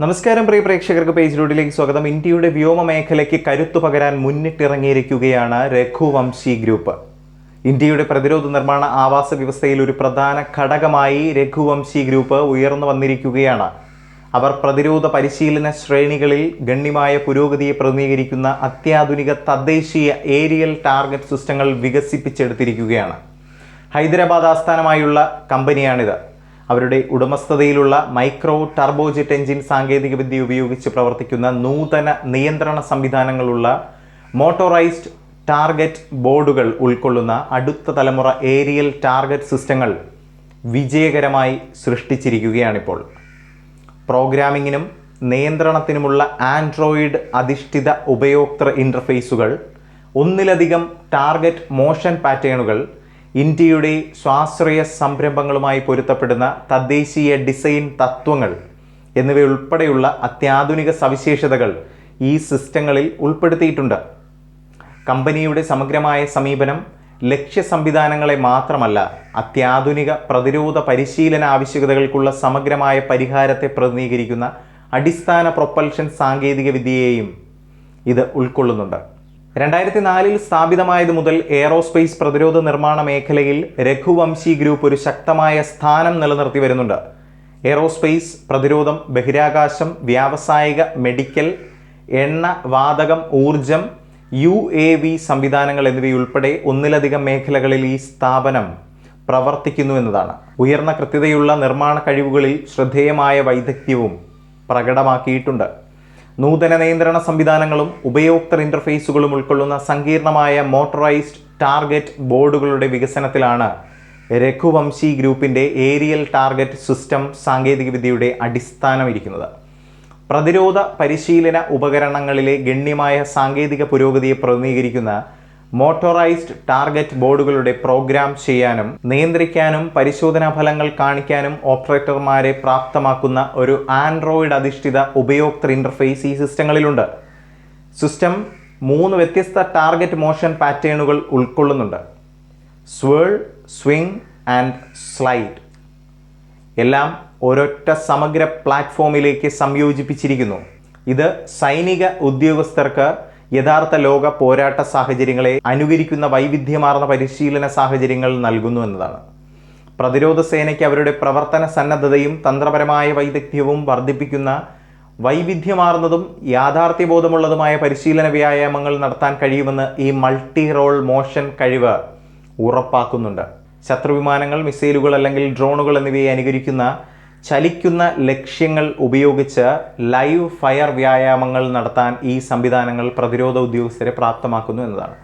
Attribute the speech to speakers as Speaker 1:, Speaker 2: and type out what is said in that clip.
Speaker 1: നമസ്കാരം പ്രിയ പ്രേക്ഷകർക്ക് പേജ് പേജിലൂടിലേക്ക് സ്വാഗതം. ഇന്ത്യയുടെ വ്യോമ മേഖലയ്ക്ക് കരുത്തു പകരാൻ മുന്നിട്ടിറങ്ങിയിരിക്കുകയാണ് രഘുവംശി ഗ്രൂപ്പ്. ഇന്ത്യയുടെ പ്രതിരോധ നിർമ്മാണ ആവാസ വ്യവസ്ഥയിൽ ഒരു പ്രധാന ഘടകമായി രഘുവംശി ഗ്രൂപ്പ് ഉയർന്നു വന്നിരിക്കുകയാണ്. അവർ പ്രതിരോധ പരിശീലന ശ്രേണികളിൽ ഗണ്യമായ പുരോഗതിയെ പ്രതിനിധീകരിക്കുന്ന അത്യാധുനിക തദ്ദേശീയ ഏരിയൽ ടാർഗറ്റ് സിസ്റ്റങ്ങൾ വികസിപ്പിച്ചെടുത്തിരിക്കുകയാണ്. ഹൈദരാബാദ് ആസ്ഥാനമായുള്ള കമ്പനിയാണിത്. അവരുടെ ഉടമസ്ഥതയിലുള്ള മൈക്രോ ടർബോജെറ്റ് എഞ്ചിൻ സാങ്കേതികവിദ്യ ഉപയോഗിച്ച് പ്രവർത്തിക്കുന്ന നൂതന നിയന്ത്രണ സംവിധാനങ്ങളുള്ള മോട്ടോറൈസ്ഡ് ടാർഗറ്റ് ബോർഡുകൾ ഉൾക്കൊള്ളുന്ന അടുത്ത തലമുറ ഏരിയൽ ടാർഗറ്റ് സിസ്റ്റങ്ങൾ വിജയകരമായി സൃഷ്ടിച്ചിരിക്കുകയാണിപ്പോൾ. പ്രോഗ്രാമിങ്ങിനും നിയന്ത്രണത്തിനുമുള്ള ആൻഡ്രോയിഡ് അധിഷ്ഠിത ഉപയോക്തൃ ഇന്റർഫേസുകൾ ഒന്നിലധികം ടാർഗറ്റ് മോഷൻ പാറ്റേണുകൾ ഇന്ത്യയുടെ സ്വാശ്രയ സംരംഭങ്ങളുമായി പൊരുത്തപ്പെടുന്ന തദ്ദേശീയ ഡിസൈൻ തത്വങ്ങൾ എന്നിവയുൾപ്പെടെയുള്ള അത്യാധുനിക സവിശേഷതകൾ ഈ സിസ്റ്റങ്ങളിൽ ഉൾപ്പെടുത്തിയിട്ടുണ്ട്. കമ്പനിയുടെ സമഗ്രമായ സമീപനം ലക്ഷ്യ സംവിധാനങ്ങളെ മാത്രമല്ല അത്യാധുനിക പ്രതിരോധ പരിശീലന ആവശ്യകതകൾക്കുള്ള സമഗ്രമായ പരിഹാരത്തെ പ്രതിനിധീകരിക്കുന്ന അടിസ്ഥാന പ്രൊപ്പൽഷൻ സാങ്കേതിക വിദ്യയെയും ഇത് ഉൾക്കൊള്ളുന്നുണ്ട്. രണ്ടായിരത്തി നാലിൽ സ്ഥാപിതമായത് മുതൽ എയറോസ്പേസ് പ്രതിരോധ നിർമ്മാണ മേഖലയിൽ രഘുവംശി ഗ്രൂപ്പ് ഒരു ശക്തമായ സ്ഥാനം നിലനിർത്തി വരുന്നുണ്ട്. എയറോസ്പേസ് പ്രതിരോധം ബഹിരാകാശം വ്യാവസായിക മെഡിക്കൽ എണ്ണ വാതകം ഊർജം യു എ വി സംവിധാനങ്ങൾ എന്നിവയുൾപ്പെടെ ഒന്നിലധികം മേഖലകളിൽ ഈ സ്ഥാപനം പ്രവർത്തിക്കുന്നു എന്നതാണ്. ഉയർന്ന കൃത്യതയുള്ള നിർമ്മാണ കഴിവുകളിൽ ശ്രദ്ധേയമായ വൈദഗ്ധ്യവും പ്രകടമാക്കിയിട്ടുണ്ട്. നൂതന നിയന്ത്രണ സംവിധാനങ്ങളും ഉപയോക്തൃ ഇന്റർഫേസുകളും ഉൾക്കൊള്ളുന്ന സങ്കീർണമായ മോട്ടോറൈസ്ഡ് ടാർഗറ്റ് ബോർഡുകളുടെ വികസനത്തിലാണ് രഘുവംശി ഗ്രൂപ്പിന്റെ ഏരിയൽ ടാർഗറ്റ് സിസ്റ്റം സാങ്കേതികവിദ്യയുടെ അടിസ്ഥാനമിരിക്കുന്നത് പ്രതിരോധ പരിശീലന ഉപകരണങ്ങളിലെ ഗണ്യമായ സാങ്കേതിക പുരോഗതിയെ പ്രതിനിധീകരിക്കുന്ന മോട്ടോറൈസ്ഡ് ടാർഗറ്റ് ബോർഡുകളുടെ പ്രോഗ്രാം ചെയ്യാനും നിയന്ത്രിക്കാനും പരിശോധനാ ഫലങ്ങൾ കാണിക്കാനും ഓപ്പറേറ്റർമാരെ പ്രാപ്തമാക്കുന്ന ഒരു ആൻഡ്രോയിഡ് അധിഷ്ഠിത ഉപയോക്തൃ ഇന്റർഫേസ് ഈ സിസ്റ്റങ്ങളിലുണ്ട്. സിസ്റ്റം മൂന്ന് വ്യത്യസ്ത ടാർഗറ്റ് മോഷൻ പാറ്റേണുകൾ ഉൾക്കൊള്ളുന്നുണ്ട്. സ്വേൾ സ്വിംഗ് ആൻഡ് സ്ലൈഡ് എല്ലാം ഒരൊറ്റ സമഗ്ര പ്ലാറ്റ്ഫോമിലേക്ക് സംയോജിപ്പിച്ചിരിക്കുന്നു. ഇത് സൈനിക ഉദ്യോഗസ്ഥർക്ക് യഥാർത്ഥ ലോക പോരാട്ട സാഹചര്യങ്ങളെ അനുകരിക്കുന്ന വൈവിധ്യമാർന്ന പരിശീലന സാഹചര്യങ്ങൾ നൽകുന്നു എന്നതാണ്. പ്രതിരോധ സേനയ്ക്ക് അവരുടെ പ്രവർത്തന സന്നദ്ധതയും തന്ത്രപരമായ വൈദഗ്ധ്യവും വർദ്ധിപ്പിക്കുന്ന വൈവിധ്യമാർന്നതും യാഥാർത്ഥ്യബോധമുള്ളതുമായ പരിശീലന വ്യായാമങ്ങൾ നടത്താൻ കഴിയുമെന്ന് ഈ മൾട്ടി റോൾ മോഷൻ കഴിവ് ഉറപ്പാക്കുന്നുണ്ട്. ശത്രുവിമാനങ്ങൾ മിസൈലുകൾ അല്ലെങ്കിൽ ഡ്രോണുകൾ എന്നിവയെ അനുകരിക്കുന്ന ചലിക്കുന്ന ലക്ഷ്യങ്ങൾ ഉപയോഗിച്ച് ലൈവ് ഫയർ വ്യായാമങ്ങൾ നടത്താൻ ഈ സംവിധാനങ്ങൾ പ്രതിരോധ ഉദ്യോഗസ്ഥരെ പ്രാപ്തമാക്കുന്നു എന്നതാണ്.